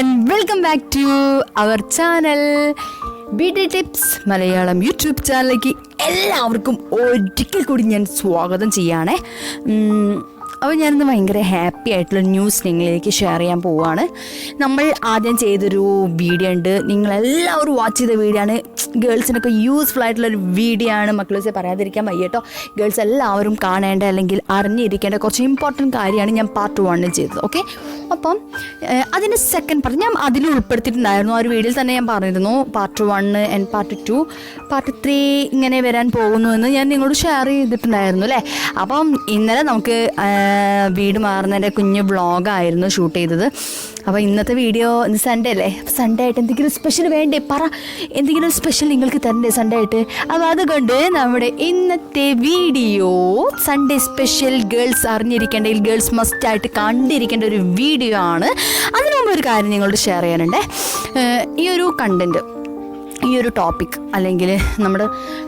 And welcome back to our channel B D tips Malayalam YouTube ചാനലിലേക്ക് എല്ലാവർക്കും ഒരിക്കൽ കൂടി ഞാൻ സ്വാഗതം ചെയ്യാണ്. അപ്പോൾ ഞാനിന്ന് ഭയങ്കര ഹാപ്പി ആയിട്ടുള്ള ന്യൂസ് നിങ്ങളിലേക്ക് ഷെയർ ചെയ്യാൻ പോവുകയാണ് നമ്മൾ ആദ്യം ചെയ്തൊരു വീഡിയോ ഉണ്ട്. നിങ്ങളെല്ലാവരും വാച്ച് ചെയ്ത വീഡിയോ ആണ്. ഗേൾസിനൊക്കെ യൂസ്ഫുൾ ആയിട്ടുള്ള ഒരു വീഡിയോ ആണ് മക്കളെ പറയാതിരിക്കാൻ വയ്യ കേട്ടോ ഗേൾസ് എല്ലാവരും കാണേണ്ട അല്ലെങ്കിൽ അറിഞ്ഞിരിക്കേണ്ട കുറച്ച് ഇമ്പോർട്ടന്റ് കാര്യമാണ് ഞാൻ പാർട്ട് വണ്ണിൽ ചെയ്തത് ഓക്കെ അപ്പം അതിന്റെ സെക്കൻഡ് പാർട്ട് ഞാൻ അതിൽ ഉൾപ്പെടുത്തിയിട്ടുണ്ടായിരുന്നു. ആ ഒരു വീഡിയോയിൽ തന്നെ ഞാൻ പറഞ്ഞിരുന്നു part one and part two part three ഇങ്ങനെ വരാൻ പോകുന്നു എന്ന് ഞാൻ നിങ്ങളോട് ഷെയർ ചെയ്തിട്ടുണ്ടായിരുന്നു അല്ലേ? അപ്പം ഇന്നലെ നമുക്ക് വീട് മാറുന്നതിന്റെ കുഞ്ഞ് വ്ളോഗായിരുന്നു ഷൂട്ട് ചെയ്തത്. അപ്പോൾ ഇന്നത്തെ വീഡിയോ ഇന്ന് സൺഡേ അല്ലേ? സൺഡേ ആയിട്ട് എന്തെങ്കിലും സ്പെഷ്യൽ വേണ്ടേ? പറ. എന്തെങ്കിലും സ്പെഷ്യൽ നിങ്ങൾക്ക് തരണ്ടേ സൺഡേ ആയിട്ട്? അപ്പോൾ അതുകൊണ്ട് നമ്മുടെ ഇന്നത്തെ വീഡിയോ സൺഡേ സ്പെഷ്യൽ ഗേൾസ് അറിഞ്ഞിരിക്കേണ്ട ഗേൾസ് മസ്റ്റ് ആയിട്ട് കണ്ടിരിക്കേണ്ട ഒരു വീഡിയോ ആണ്. അതിനു മുമ്പ് ഒരു കാര്യം നിങ്ങളോട് ഷെയർ ചെയ്യാനുണ്ട്. ഈ ഒരു കണ്ടന്റ് ഈ ഒരു ടോപ്പിക് അല്ലെങ്കിൽ നമ്മൾ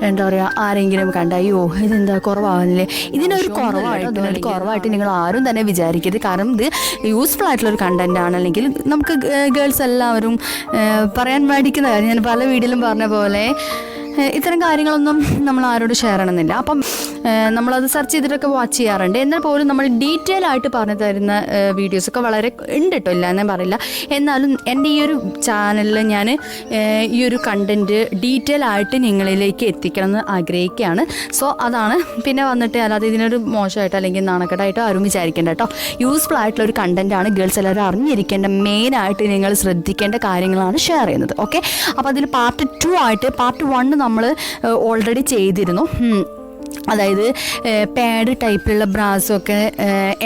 എന്താ പറയുക ആരെങ്കിലും കണ്ട അയ്യോ ഇതെന്താ കുറവാണല്ലേ? ഇതിനൊരു കുറവായിട്ട് ഇതിനൊരു കുറവായിട്ട് നിങ്ങൾ ആരും തന്നെ വിചാരിക്കരുത്. കാരണം ഇത് യൂസ്ഫുൾ ആയിട്ടുള്ള ഒരു കണ്ടന്റ് ആണ്. അല്ലെങ്കിൽ നമുക്ക് ഗേൾസ് എല്ലാവരും പറയാൻ മേടിക്കുന്ന കാര്യം ഞാൻ പല വീഡിയോയിലും പറഞ്ഞ പോലെ ഇത്തരം കാര്യങ്ങളൊന്നും നമ്മൾ ആരോട് ഷെയർ ചെയ്യണമെന്നില്ല. അപ്പം നമ്മളത് സെർച്ച് ചെയ്തിട്ടൊക്കെ വാച്ച് ചെയ്യാറുണ്ട്. എന്നാൽ പോലും നമ്മൾ ഡീറ്റെയിൽ ആയിട്ട് പറഞ്ഞു തരുന്ന വീഡിയോസൊക്കെ വളരെ ഉണ്ട് കേട്ടോ ഇല്ല എന്നേ പറയില്ല. എന്നാലും എന്റെ ഈ ഒരു ചാനലിൽ ഞാൻ ഈ ഒരു കണ്ടന്റ് ഡീറ്റെയിൽ ആയിട്ട് നിങ്ങളിലേക്ക് എത്തിക്കണം എന്ന് ആഗ്രഹിക്കുകയാണ്. സോ അതാണ്. പിന്നെ വന്നിട്ട് അല്ലാതെ ഇതിനൊരു മോശമായിട്ട് അല്ലെങ്കിൽ നാണക്കെട്ടായിട്ടോ ആരും വിചാരിക്കേണ്ട കേട്ടോ യൂസ്ഫുൾ ആയിട്ടുള്ള ഒരു കണ്ടന്റ് ആണ് ഗേൾസ് എല്ലാവരും അറിഞ്ഞിരിക്കേണ്ട മെയിനായിട്ട് നിങ്ങൾ ശ്രദ്ധിക്കേണ്ട കാര്യങ്ങളാണ് ഷെയർ ചെയ്യുന്നത്. ഓക്കെ അപ്പോൾ അതിൽ പാർട്ട് ടു ആയിട്ട് പാർട്ട് വണ്ണ് നമ്മൾ ഓൾറെഡി ചെയ്തിരുന്നു. അതായത് പാഡ് ടൈപ്പിലുള്ള ബ്രാസൊക്കെ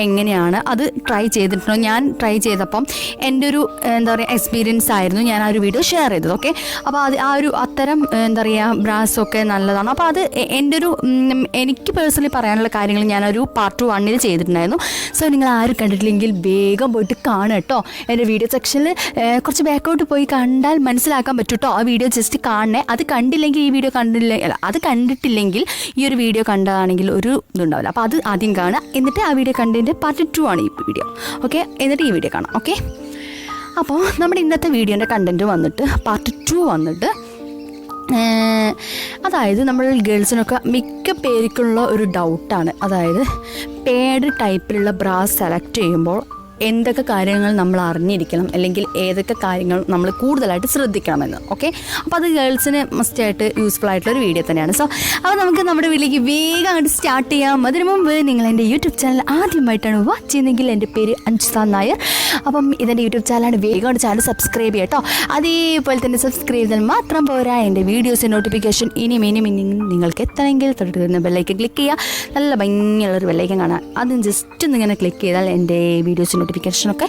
എങ്ങനെയാണ്? അത് ട്രൈ ചെയ്തിട്ടുണ്ടോ? ഞാൻ ട്രൈ ചെയ്തപ്പം എന്റെ ഒരു എന്താ പറയുക എക്സ്പീരിയൻസ് ആയിരുന്നു ഞാൻ ആ ഒരു വീഡിയോ ഷെയർ ചെയ്തത് ഓക്കെ അപ്പോൾ അത് ആ ഒരു അത്തരം എന്താ പറയുക ബ്രാസൊക്കെ നല്ലതാണ്. അപ്പോൾ അത് എന്റെ ഒരു എനിക്ക് പേഴ്സണലി പറയാനുള്ള കാര്യങ്ങൾ ഞാനൊരു പാർട്ട് വണ്ണിൽ ചെയ്തിട്ടുണ്ടായിരുന്നു. സോ നിങ്ങൾ ആരും കണ്ടിട്ടില്ലെങ്കിൽ വേഗം പോയിട്ട് കാണുക കേട്ടോ. എന്റെ വീഡിയോ സെക്ഷനിൽ കുറച്ച് ബാക്കോട്ട് പോയി കണ്ടാൽ മനസ്സിലാക്കാൻ പറ്റും കേട്ടോ. ആ വീഡിയോ ജസ്റ്റ് കാണണേ. അത് കണ്ടില്ലെങ്കിൽ ഈ വീഡിയോ കണ്ടില്ല അത് കണ്ടിട്ടില്ലെങ്കിൽ ഈ ഒരു വീഡിയോ കണ്ടതാണെങ്കിൽ ഒരു ഇതുണ്ടാവില്ല. അപ്പോൾ അത് ആദ്യം കാണുക. എന്നിട്ട് ആ വീഡിയോ കണ്ടതിന്റെ പാർട്ട് ടു ആണ് ഈ വീഡിയോ ഓക്കെ എന്നിട്ട് ഈ വീഡിയോ കാണാം. ഓക്കെ അപ്പോൾ നമ്മുടെ ഇന്നത്തെ വീഡിയോന്റെ കണ്ടന്റ് വന്നിട്ട് പാർട്ട് ടു വന്നിട്ട് അതായത് നമ്മൾ ഗേൾസിനൊക്കെ മിക്ക പേർക്കുള്ള ഒരു ഡൗട്ടാണ് അതായത് പേഡ് ടൈപ്പിലുള്ള ബ്രാസ് സെലക്ട് ചെയ്യുമ്പോൾ എന്തൊക്കെ കാര്യങ്ങൾ നമ്മൾ അറിഞ്ഞിരിക്കണം അല്ലെങ്കിൽ ഏതൊക്കെ കാര്യങ്ങൾ നമ്മൾ കൂടുതലായിട്ട് ശ്രദ്ധിക്കണമെന്ന് ഓക്കെ അപ്പോൾ അത് ഗേൾസിന് മസ്റ്റ് ആയിട്ട് യൂസ്ഫുൾ ആയിട്ടുള്ള ഒരു വീഡിയോ തന്നെയാണ്. സോ അപ്പോൾ നമുക്ക് നമ്മുടെ വീട്ടിലേക്ക് വേഗം അങ്ങോട്ട് സ്റ്റാർട്ട് ചെയ്യാം. അതിനു മുമ്പ് നിങ്ങൾ എന്റെ യൂട്യൂബ് ചാനൽ ആദ്യമായിട്ടാണ് വാച്ച് ചെയ്യുന്നതെങ്കിൽ എന്റെ പേര് അഞ്ജിത നായർ. അപ്പം ഇതെന്റെ യൂട്യൂബ് ചാനലാണ് വേഗം ചാനൽ സബ്സ്ക്രൈബ് ചെയ്യുക കേട്ടോ അതേപോലെ തന്നെ സബ്സ്ക്രൈബ് ചെയ്താൽ മാത്രം പോരാ എന്റെ വീഡിയോസ് നോട്ടിഫിക്കേഷൻ ഇനിയും ഇനിയും ഇനിയും നിങ്ങൾക്ക് എത്തണമെങ്കിൽ തൊട്ടിരുന്ന ബെല്ലൈക്കൻ ക്ലിക്ക് ചെയ്യുക നല്ല ഭംഗിയുള്ളൊരു ബെല്ലൈക്കൻ കാണാം. അതും ജസ്റ്റ് ഒന്ന് ഇങ്ങനെ ക്ലിക്ക് ചെയ്താൽ എന്റെ വീഡിയോസ് നോട്ടിഫിക്കേഷനൊക്കെ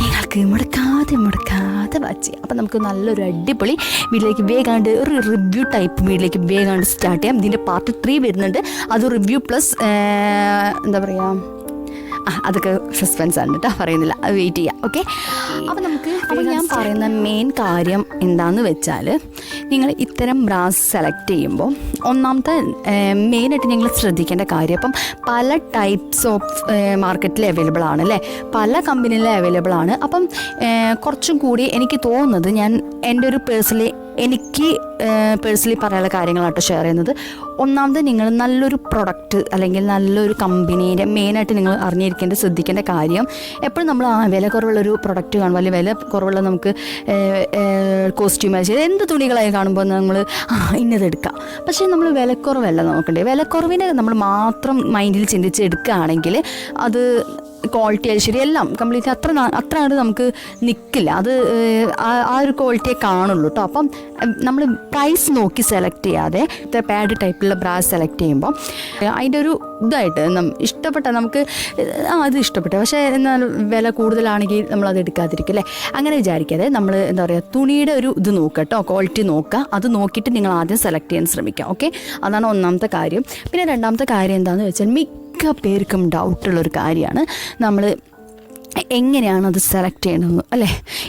നിങ്ങൾക്ക് മുടക്കാതെ മുടക്കാതെ വാച്ച് ചെയ്യാം. അപ്പം നമുക്ക് നല്ലൊരു അടിപൊളി വീട്ടിലേക്ക് വേഗാണ്ട് ഒരു റിവ്യൂ ടൈപ്പ് വീട്ടിലേക്ക് വേഗാണ്ട് സ്റ്റാർട്ട് ചെയ്യാം. ഇതിന്റെ പാർട്ട് ത്രീ വരുന്നുണ്ട്. അത് റിവ്യൂ പ്ലസ് എന്താ പറയുക ആ അതൊക്കെ സസ്പെൻസ് ആണ് കേട്ടോ. പറയുന്നില്ല. അത് വെയിറ്റ് ചെയ്യാം. ഓക്കെ അപ്പോൾ നമുക്ക് അപ്പോൾ ഞാൻ പറയുന്ന മെയിൻ കാര്യം എന്താണെന്ന് വെച്ചാൽ നിങ്ങൾ ഇത്തരം ബ്രാസ് സെലക്ട് ചെയ്യുമ്പോൾ ഒന്നാമത്തെ മെയിനായിട്ട് നിങ്ങൾ ശ്രദ്ധിക്കേണ്ട കാര്യം അപ്പം പല ടൈപ്സ് ഓഫ് മാർക്കറ്റിൽ അവൈലബിൾ ആണ് അല്ലേ? പല കമ്പനിയിൽ അവൈലബിൾ ആണ്. അപ്പം കുറച്ചും കൂടി എനിക്ക് തോന്നുന്നത് ഞാൻ എന്റെ ഒരു പേഴ്സണലി എനിക്ക് പേഴ്സണലി പറയാനുള്ള കാര്യങ്ങളാട്ടോ ഷെയർ ചെയ്യുന്നത്. ഒന്നാമത് നിങ്ങൾ നല്ലൊരു പ്രൊഡക്റ്റ് അല്ലെങ്കിൽ നല്ലൊരു കമ്പനീന്റെ മെയിനായിട്ട് നിങ്ങൾ അറിഞ്ഞിരിക്കേണ്ട ശ്രദ്ധിക്കേണ്ട കാര്യം എപ്പോഴും നമ്മൾ ആ വില കുറവുള്ളൊരു പ്രൊഡക്റ്റ് കാണുമ്പോൾ അല്ലെങ്കിൽ വില കുറവുള്ള നമുക്ക് കോസ്റ്റ്യൂം അയച്ചത് എന്ത് തുണികളായി കാണുമ്പോൾ നമ്മൾ ഇന്നത് എടുക്കാം. പക്ഷേ നമ്മൾ വിലക്കുറവല്ല നോക്കണ്ടേ. വിലക്കുറവിനെ നമ്മൾ മാത്രം മൈൻഡിൽ ചിന്തിച്ച് എടുക്കുകയാണെങ്കിൽ അത് ക്വാളിറ്റി ആയാലും ശരി എല്ലാം കംപ്ലീറ്റ് അത്ര അത്ര അങ്ങോട്ട് നമുക്ക് നിൽക്കില്ല അത് ആ ഒരു ക്വാളിറ്റിയെ കാണുള്ളൂ കേട്ടോ അപ്പം നമ്മൾ പ്രൈസ് നോക്കി സെലക്ട് ചെയ്യാതെ ഇത്ര പാഡ് ടൈപ്പിലുള്ള ബ്രാസ് സെലക്ട് ചെയ്യുമ്പോൾ അതിന്റെ ഒരു ഇതായിട്ട് ഇഷ്ടപ്പെട്ട നമുക്ക് ആ അത് ഇഷ്ടപ്പെട്ടു. പക്ഷേ എന്നാൽ വില കൂടുതലാണെങ്കിൽ നമ്മൾ അത് എടുക്കാതിരിക്കും അല്ലേ അങ്ങനെ വിചാരിക്കാതെ നമ്മൾ എന്താ പറയുക തുണിയുടെ ഒരു ഇത് നോക്കുക കേട്ടോ ക്വാളിറ്റി നോക്കുക. അത് നോക്കിയിട്ട് നിങ്ങൾ ആദ്യം സെലക്ട് ചെയ്യാൻ ശ്രമിക്കുക. ഓക്കെ അതാണ് ഒന്നാമത്തെ കാര്യം. പിന്നെ രണ്ടാമത്തെ കാര്യം എന്താണെന്ന് വെച്ചാൽ മിക്ക പേർക്കും ഡൗട്ടുള്ളൊരു കാര്യമാണ്. നമ്മൾ എങ്ങനെയാണ് അത് സെലക്ട് ചെയ്യണമെന്ന് അല്ലേ?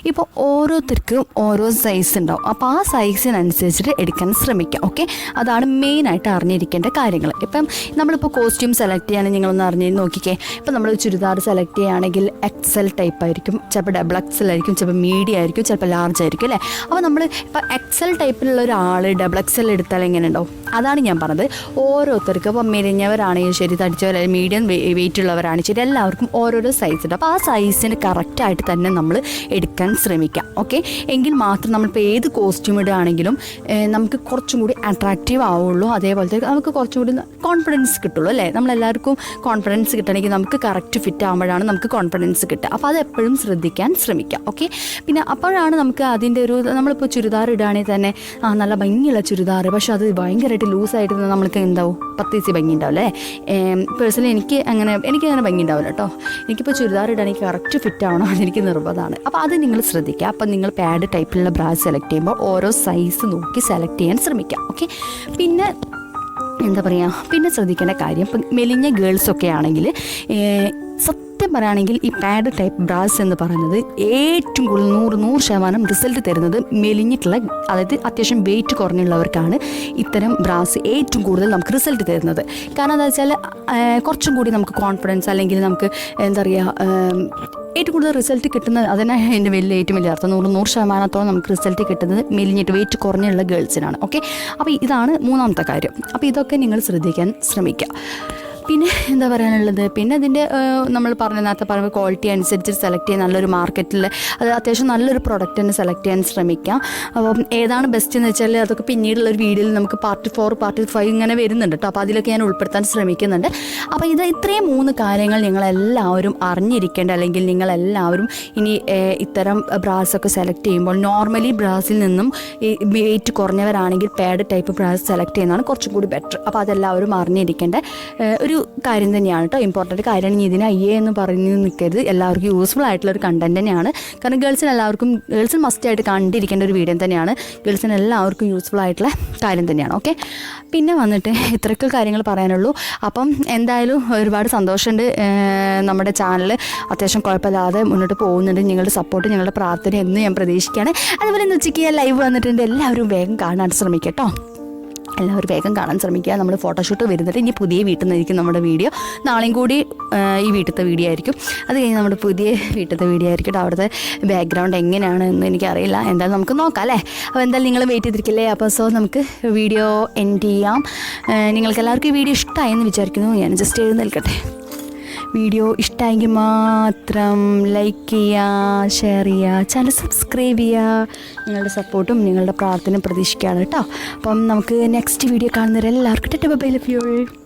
ഇപ്പോൾ ഓരോരുത്തർക്കും ഓരോ സൈസ് ഉണ്ടാവും. അപ്പോൾ ആ സൈസിനനുസരിച്ചിട്ട് എടുക്കാൻ ശ്രമിക്കുക ഓക്കെ അതാണ് മെയിനായിട്ട് അറിഞ്ഞിരിക്കേണ്ട കാര്യങ്ങൾ. ഇപ്പം നമ്മളിപ്പോൾ കോസ്റ്റ്യൂം സെലക്ട് ചെയ്യുകയാണെങ്കിൽ നിങ്ങളൊന്ന് അറിഞ്ഞ് നോക്കിക്കേ. ഇപ്പം നമ്മൾ ചുരിദാർ സെലക്ട് ചെയ്യുകയാണെങ്കിൽ എക്സൽ ടൈപ്പ് ആയിരിക്കും ചിലപ്പോൾ ഡബിൾ എക്സൽ ആയിരിക്കും ചിലപ്പോൾ മീഡിയം ആയിരിക്കും ചിലപ്പോൾ ലാർജ് ആയിരിക്കും അല്ലേ? അപ്പോൾ നമ്മൾ ഇപ്പോൾ എക്സൽ ടൈപ്പിലുള്ള ഒരാൾ ഡബിൾ എക്സൽ എടുത്താൽ എങ്ങനെ ഉണ്ടാവും? അതാണ് ഞാൻ പറഞ്ഞത്. ഓരോരുത്തർക്കും ഇപ്പോൾ മെലിഞ്ഞവരാണെങ്കിൽ ശരി തടിച്ചവർ മീഡിയം വെയിറ്റ് ഉള്ളവരാണെങ്കിൽ ശരി എല്ലാവർക്കും ഓരോരോ സൈസ് ഉണ്ട്. അപ്പോൾ ആ സൈസിന് കറക്റ്റായിട്ട് തന്നെ നമ്മൾ എടുക്കാൻ ശ്രമിക്കാം. ഓക്കെ എങ്കിൽ മാത്രം നമ്മളിപ്പോൾ ഏത് കോസ്റ്റ്യൂം ഇടുകയാണെങ്കിലും നമുക്ക് കുറച്ചും കൂടി അട്രാക്റ്റീവ് ആവുള്ളൂ. തന്നെ നമുക്ക് കുറച്ചും കൂടി കോൺഫിഡൻസ് കിട്ടുള്ളൂ അല്ലേ? നമ്മളെല്ലാവർക്കും കോൺഫിഡൻസ് കിട്ടണമെങ്കിൽ നമുക്ക് കറക്റ്റ് ഫിറ്റ് ആകുമ്പോഴാണ് നമുക്ക് കോൺഫിഡൻസ് കിട്ടുക. അപ്പോൾ അത് എപ്പോഴും ശ്രദ്ധിക്കാൻ ശ്രമിക്കാം. ഓക്കെ പിന്നെ അപ്പോഴാണ് നമുക്ക് അതിന്റെ ഒരു നമ്മളിപ്പോൾ ചുരിദാർ ഇടുകയാണെങ്കിൽ തന്നെ ആ നല്ല ഭംഗിയുള്ള ചുരിദാർ. പക്ഷേ അത് ഭയങ്കരമായിട്ട് ലൂസായിട്ട് നമ്മൾക്ക് എന്താവും? പത്തീസി ഭംഗി ഉണ്ടാവില്ല പേഴ്സണലി എനിക്ക് അങ്ങനെ എനിക്ക് അങ്ങനെ ഭംഗി ഉണ്ടാവില്ല കേട്ടോ. എനിക്കിപ്പോൾ ചുരിദാർ എനിക്ക് കറക്റ്റ് ഫിറ്റ് ആവണം അതെനിക്ക് നിർബന്ധമാണ്. അപ്പോൾ അത് നിങ്ങൾ ശ്രദ്ധിക്കുക. അപ്പം നിങ്ങൾ പാഡ് ടൈപ്പിലുള്ള ബ്രാ സെലക്ട് ചെയ്യുമ്പോൾ ഓരോ സൈസ് നോക്കി സെലക്ട് ചെയ്യാൻ ശ്രമിക്കാം ഓക്കെ പിന്നെ എന്താ പറയുക പിന്നെ ശ്രദ്ധിക്കേണ്ട കാര്യം ഇപ്പം മെലിഞ്ഞ ഗേൾസൊക്കെ ആണെങ്കിൽ സത്യം പറയുകയാണെങ്കിൽ ഈ പാഡ് ടൈപ്പ് ബ്രാസ് എന്ന് പറയുന്നത് ഏറ്റവും കൂടുതൽ നൂറ് നൂറ് ശതമാനം റിസൾട്ട് തരുന്നത് മെലിഞ്ഞിട്ടുള്ള അതായത് അത്യാവശ്യം വെയിറ്റ് കുറഞ്ഞുള്ളവർക്കാണ് ഇത്തരം ബ്രാസ് ഏറ്റവും കൂടുതൽ നമുക്ക് റിസൾട്ട് തരുന്നത്. കാരണം എന്താ വെച്ചാൽ കുറച്ചും കൂടി നമുക്ക് കോൺഫിഡൻസ് അല്ലെങ്കിൽ നമുക്ക് എന്താ പറയുക ഏറ്റവും കൂടുതൽ റിസൾട്ട് കിട്ടുന്നത് അതിനാണ് എന്റെ വലിയ ഏറ്റവും വലിയ അർത്ഥം നൂറ് നൂറ് ശതമാനത്തോളം നമുക്ക് റിസൾട്ട് കിട്ടുന്നത് മെലിഞ്ഞിട്ട് വെയിറ്റ് കുറഞ്ഞുള്ള ഗേൾസിനാണ് ഓക്കെ അപ്പോൾ ഇതാണ് മൂന്നാമത്തെ കാര്യം. അപ്പോൾ ഇതൊക്കെ നിങ്ങൾ ശ്രദ്ധിക്കാൻ ശ്രമിക്കുക. പിന്നെ എന്താ പറയാനുള്ളത്? പിന്നെ അതിന്റെ നമ്മൾ പറഞ്ഞ നേരത്തെ പറയുമ്പോൾ ക്വാളിറ്റി അനുസരിച്ച് സെലക്ട് ചെയ്യാൻ നല്ലൊരു മാർക്കറ്റിൽ അത് അത്യാവശ്യം നല്ലൊരു പ്രൊഡക്റ്റ് തന്നെ സെലക്ട് ചെയ്യാൻ ശ്രമിക്കാം. അപ്പം ഏതാണ് ബെസ്റ്റ് എന്ന് വെച്ചാൽ അതൊക്കെ പിന്നീടുള്ള ഒരു വീഡിയോയിൽ നമുക്ക് പാർട്ട് ഫോർ പാർട്ട് ഫൈവ് ഇങ്ങനെ വരുന്നുണ്ട് കേട്ടോ അപ്പോൾ അതിലൊക്കെ ഞാൻ ഉൾപ്പെടുത്താൻ ശ്രമിക്കുന്നുണ്ട്. അപ്പോൾ ഇത് ഇത്രയും മൂന്ന് കാര്യങ്ങൾ നിങ്ങളെല്ലാവരും അറിഞ്ഞിരിക്കേണ്ട അല്ലെങ്കിൽ നിങ്ങളെല്ലാവരും ഇനി ഇത്തരം ബ്രാസൊക്കെ സെലക്ട് ചെയ്യുമ്പോൾ നോർമലി ബ്രാസിൽ നിന്നും വെയിറ്റ് കുറഞ്ഞവരാണെങ്കിൽ പാഡ് ടൈപ്പ് ബ്രാസ് സെലക്ട് ചെയ്യുന്നതാണ് കുറച്ചും കൂടി ബെറ്റർ അപ്പോൾ അതെല്ലാവരും അറിഞ്ഞിരിക്കേണ്ട ഏഹ്, ഒരു കാര്യം തന്നെയാണ് കേട്ടോ ഇമ്പോർട്ടന്റ് കാര്യമാണ്. ഇനി ഇതിനെ അയ്യേ എന്ന് പറഞ്ഞ് നിൽക്കരുത് എല്ലാവർക്കും യൂസ്ഫുൾ ആയിട്ടുള്ള ഒരു കണ്ടന്റ് തന്നെയാണ്. കാരണം ഗേൾസിന് എല്ലാവർക്കും ഗേൾസിന് മസ്റ്റ് ആയിട്ട് കണ്ടിരിക്കേണ്ട ഒരു വീഡിയോ തന്നെയാണ്. ഗേൾസിന് എല്ലാവർക്കും യൂസ്ഫുൾ ആയിട്ടുള്ള കാര്യം തന്നെയാണ്. ഓക്കെ പിന്നെ വന്നിട്ട് ഇത്രയൊക്കെ കാര്യങ്ങൾ പറയാനുള്ളൂ. അപ്പം എന്തായാലും ഒരുപാട് സന്തോഷമുണ്ട്. നമ്മുടെ ചാനൽ അത്യാവശ്യം കുഴപ്പമില്ലാതെ മുന്നോട്ട് പോകുന്നുണ്ട്. നിങ്ങളുടെ സപ്പോർട്ട് ഞങ്ങളുടെ പ്രാർത്ഥന എന്ന് ഞാൻ പ്രതീക്ഷിക്കുകയാണ്. അതുപോലെ ഇന്ന് ഉച്ചയ്ക്ക് ലൈവ് വന്നിട്ടുണ്ട്. എല്ലാവരും വേഗം കാണാൻ ശ്രമിക്കട്ടോ. കേട്ടോ എല്ലാവരും വേഗം കാണാൻ ശ്രമിക്കുക. നമ്മൾ ഫോട്ടോഷൂട്ട് വരുന്നിട്ട് ഇനി പുതിയ വീട്ടിൽ നിന്നായിരിക്കും നമ്മുടെ വീഡിയോ. നാളെയും കൂടി ഈ വീട്ടിലത്തെ വീഡിയോ ആയിരിക്കും. അത് കഴിഞ്ഞ് നമ്മുടെ പുതിയ വീട്ടിലത്തെ വീഡിയോ ആയിരിക്കും. അവിടുത്തെ ബാക്ക്ഗ്രൗണ്ട് എങ്ങനെയാണ് എന്ന് എനിക്കറിയില്ല. എന്തായാലും നമുക്ക് നോക്കാം അല്ലേ? അപ്പോൾ എന്തായാലും നിങ്ങൾ വെയിറ്റ് ചെയ്തിരിക്കില്ലേ? അപ്പോൾ സോ നമുക്ക് വീഡിയോ എൻഡ് ചെയ്യാം. നിങ്ങൾക്കെല്ലാവർക്കും ഈ വീഡിയോ ഇഷ്ടമായി എന്ന് വിചാരിക്കുന്നു. ഞാൻ ജസ്റ്റ് എഴുന്നേൽക്കട്ടെ. വീഡിയോ ഇഷ്ടമായെങ്കിൽ മാത്രം ലൈക്ക് ചെയ്യുക ഷെയർ ചെയ്യുക ചാനൽ സബ്സ്ക്രൈബ് ചെയ്യുക. നിങ്ങളുടെ സപ്പോർട്ടും നിങ്ങളുടെ പ്രാർത്ഥനയും പ്രതീക്ഷിക്കുകയാണ് കേട്ടോ. അപ്പം നമുക്ക് നെക്സ്റ്റ് വീഡിയോ കാണുന്നവരെല്ലാവർക്കും ടെറ്റ് ബൈ ലവ്